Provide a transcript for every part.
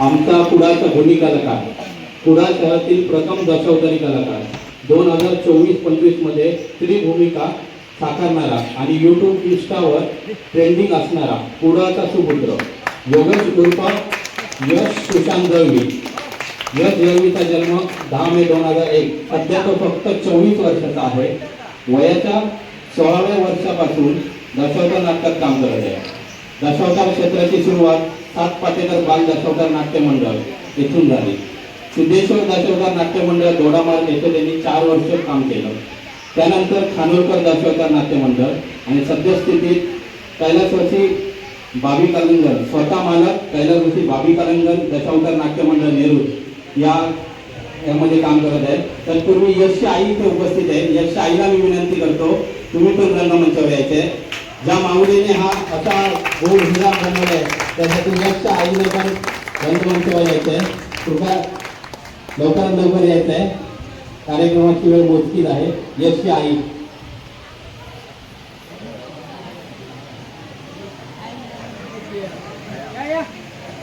आमचा कुडाचा भूमी कलाकार कुडा शहरातील प्रथम दशावतारी कलाकार दोन हजार चोवीस पंचवीसमध्ये स्त्री भूमिका साकारणारा आणि यूट्यूब इन्स्टावर ट्रेंडिंग असणारा कुडाचा सुपुत्र योगेश उर्फ यश सुशांत दळवी यश दळवीचा जन्म दहा मे दोन हजार एक सध्या तो फक्त चोवीस वर्षाचा आहे. वयाच्या सोळाव्या वर्षापासून दशावतार नाटकात काम करत आहे. दशावतार क्षेत्राची सुरुवात सात पाटेकर बाल दशावतार नाट्य मंडळ येथून झाले. सिद्धेश्वर दशावतार नाट्य मंडळ दोडामार्ग येथे त्यांनी चार वर्ष काम केलं. त्यानंतर खानोलकर दशावतार नाट्य मंडळ आणि सद्यस्थितीत कैलासवासी बाबी कलंगन स्वतः मालक कैलासवासी बाबी कलंगन दशावतार नाट्य मंडळ नेहरू या यामध्ये काम करत आहे तत्पूर्वी यश आई इथे उपस्थित आहे यश आईला मी विनंती करतो तुम्ही पण रंगमंचावर यायचे. ज्या माऊलीने हा असा गोड हिरा आहे त्यासाठी यश आईने पण रंगमंचावर यायचं आहे कृपया लवकरात लवकर यायचं आहे कार्यक्रमाची वेळ मोजकीच आहे. यशची आई.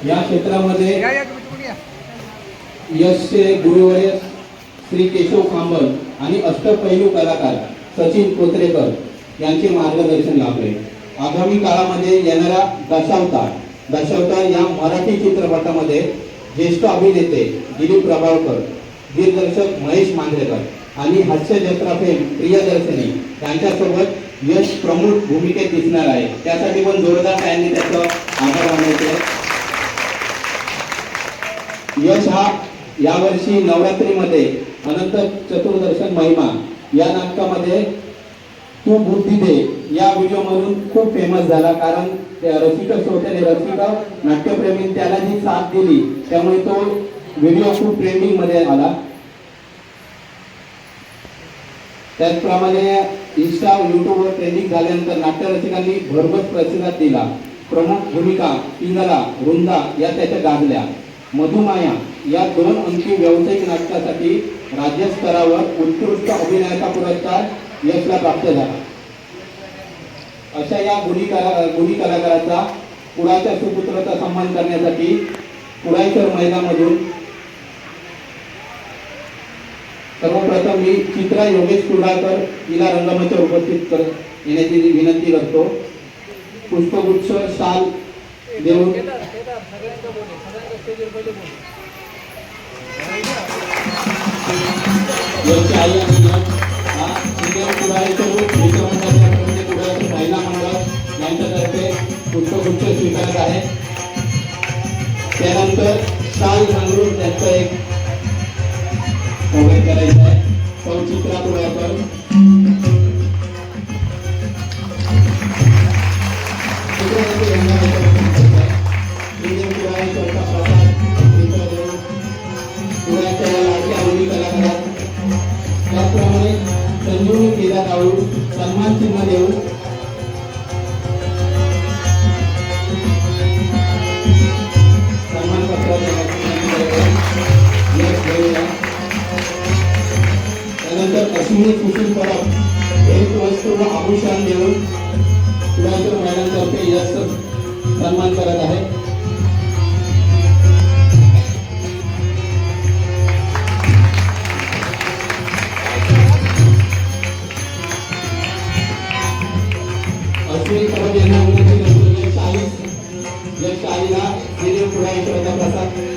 या क्षेत्रामध्ये यशचे गुरुवर्य श्री केशव खांबल आणि अष्टपैलू कलाकार सचिन कोत्रेकर यांचे मार्गदर्शन लाभले. आगामी काळामध्ये येणाऱ्या दशावतार दर्शवता या मराठी चित्रपटामध्ये ज्येष्ठ अभिनेते दिलीप प्रभावकर दिग्दर्शक महेश मांजरेकर आणि हास्य जत्रा फेम प्रियदर्शनी यांच्यासोबत यश प्रमुख भूमिकेत दिसणार आहे. त्यासाठी पण जोरदार त्यांनी त्याचं आभार मानायचे यश हा यावर्षी नवरात्रीमध्ये अनंत चतुर्दर्शन महिमा या नाटकामध्ये तू बुद्धी दे. या व्हिडिओमधून खूप फेमस झाला. कारण त्या रसिका श्रोत्याने रसिका नाट्यप्रेमी त्याला जी साथ दिली त्यामुळे तो व्हिडिओ खूप ट्रेंडिंगमध्ये आला. त्याचप्रमाणे इंस्टा युट्यूबवर ट्रेंडिंग झाल्यानंतर नाट्यरसिकांनी भरभर प्रतिसाद दिला. प्रमुख भूमिका पिंगला वृंदा या त्याच्या गाजल्या. मधुमाया या दोन अंकी व्यावसायिक नाटकासाठी राज्यस्तरावर उत्कृष्ट अभिनयाचा पुरस्कार यशला प्राप्त झाला. अशा या गुणी कला गुणी कलाकाराचा कुळाच्या सुपुत्राचा सन्मान करण्यासाठी कुळाईश्वर महिलामधून सर्वप्रथम मी चित्रा योगेश कुडाळकर हिला रंगमंच उपस्थित कर येण्याची विनंती करतो. पुष्पगुच्छ शाल देऊन. यांची आई प्रसाद एक देऊन पुण्याच्या आहे. लाडक्या मुली आपण त्याचप्रमाणे संजीवनी केला जाऊ सन्मान चिन्ह देऊन जे चाळीला सिरियल पुढाईश्वरचा प्रसाद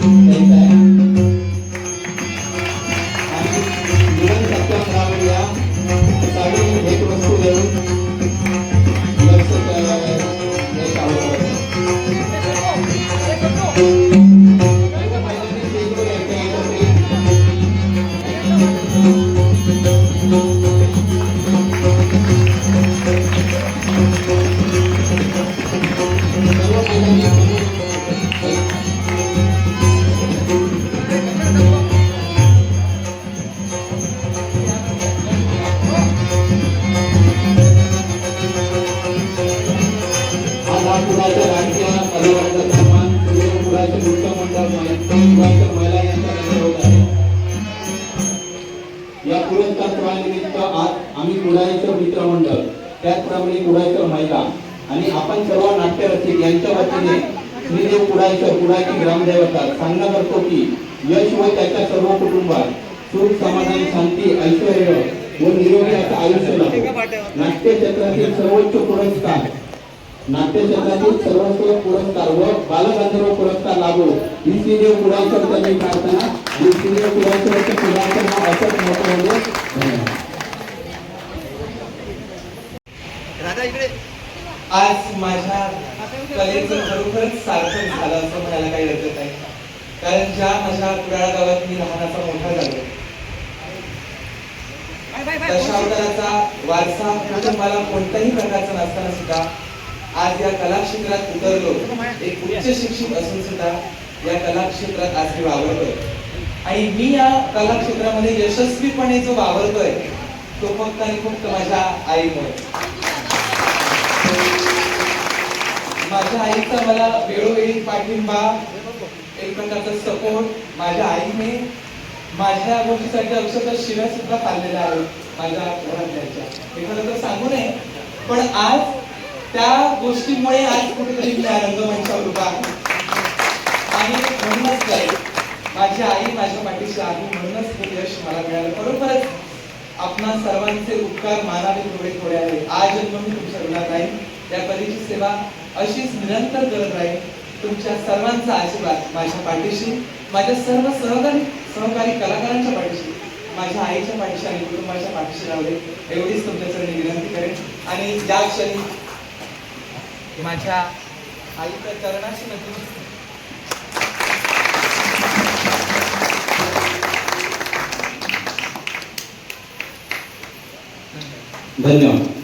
आज राजकीय परिवाराचा सन्मान मंडळ महिला होत आहे या पुरस्कार सोहळ्यानिमित्त आज आम्ही मित्रमंडळ त्याचप्रमाणे महिला आणि आपण सर्व नाट्यरसिक यांच्या वतीने श्रीदेव ग्रामदेवता सांगणं करतो की यश व त्याच्या सर्व कुटुंबात सुख समाधान शांती ऐश्वर व निरोगी असं आयुष्य नाट्य क्षेत्रातील सर्वोच्च पुरस्कार नाट्य क्षेत्रातील सर्वोच्च पुरस्कार व बालगंधर्व पुरस्कार लाभो ही श्रीदेव कुडाळकर त्यांनी प्रार्थना आणि श्रीदेव कुडाळकर कुडाळकर हा असंच महत्त्व धन्यवाद आज माझ्या कलेचं खरोखरच सार्थक झालं असं म्हणायला काही हरकत नाही. कारण ज्या माझ्या कुडाळ गावात मी लहानाचा मोठा झालो. दशावताराचा वारसा कुटुंबाला कोणत्याही प्रकारचा नसताना सुद्धा आज या कला क्षेत्रात उतरलो. एक उच्च शिक्षित असून सुद्धा या कला क्षेत्रात आज मी वावरतोय. आणि मी या कला क्षेत्रामध्ये यशस्वीपणे जो वावरतोय तो फक्त आणि फक्त माझ्या आईमुळे. माझ्या आईचा मला वेळोवेळी पाठिंबा एक प्रकारचा सपोर्ट माझ्या आईने माझ्या गोष्टीसाठी अक्षरशः शिव्या सुद्धा पाळलेल्या आहेत माझ्या घरातल्यांच्या. हे खरं तर सांगू नये पण आज त्या गोष्टीमुळे आज कुठेतरी मी रंगमंचावर उभा आहे आणि म्हणूनच काय माझी आई माझ्या पाठीशी आली म्हणूनच हे यश मला मिळालं. बरोबरच आपणा सर्वांचे उपकार मानावे थोडे थोडे आहे. आज जन्म मी तुमच्या ऋणात राहील या परीची सेवा अशीच निरंतर करत राहील तुमच्या सर्वांचा आशीर्वाद माझ्या पाठीशी माझ्या सर्व सहकारी सहकारी कलाकारांच्या पाठीशी माझ्या आईच्या पाठीशी आणि कुटुंबाच्या पाठीशी लावले एवढीच तुमच्या चरणी विनंती करेन. आणि ज्या क्षणी माझ्या आईच्या चरणाशी नक्की धन्यवाद.